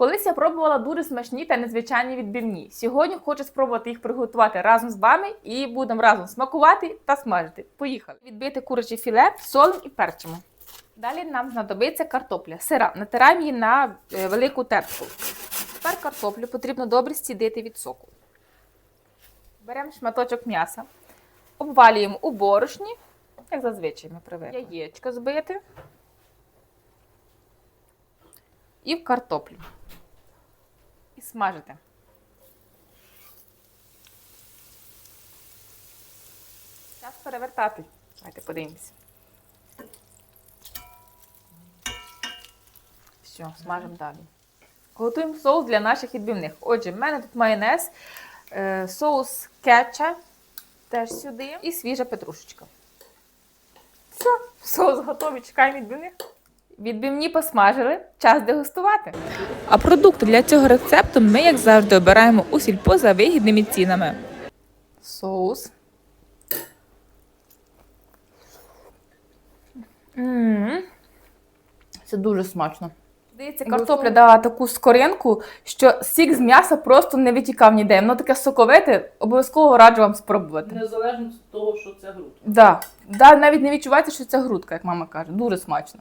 Колись я пробувала дуже смачні та незвичайні відбивні. Сьогодні хочу спробувати їх приготувати разом з вами і будемо разом смакувати та смажити. Поїхали! Відбити куряче філе, солимо і перчимо. Далі нам знадобиться картопля. Сира. Натираємо її на е, велику тертку. Тепер картоплю потрібно добре стідити від соку. Беремо шматочок м'яса, обвалюємо у борошні, як зазвичай ми привикли. Яєчко збити і в картоплю. І смажити. Час перевертати. Давайте подивимося. Все, смажимо далі. Готуємо соус для наших відбивних. Отже, в мене тут майонез, е, соус кетча теж сюди і свіжа петрушечка. Все, соус готовий, чекаємо відбивних. Відбивні посмажили, час дегустувати. А продукти для цього рецепту ми, як завжди, обираємо у сільпо за вигідними цінами. Соус. м Це дуже смачно. Здається, картопля дала таку скоринку, що сік з м'яса просто не витікав ніде. Воно таке соковите, обов'язково раджу вам спробувати. Незалежно від того, що це грудь. Да. Да, навіть не відчувається, що це грудка, як мама каже. Дуже смачно.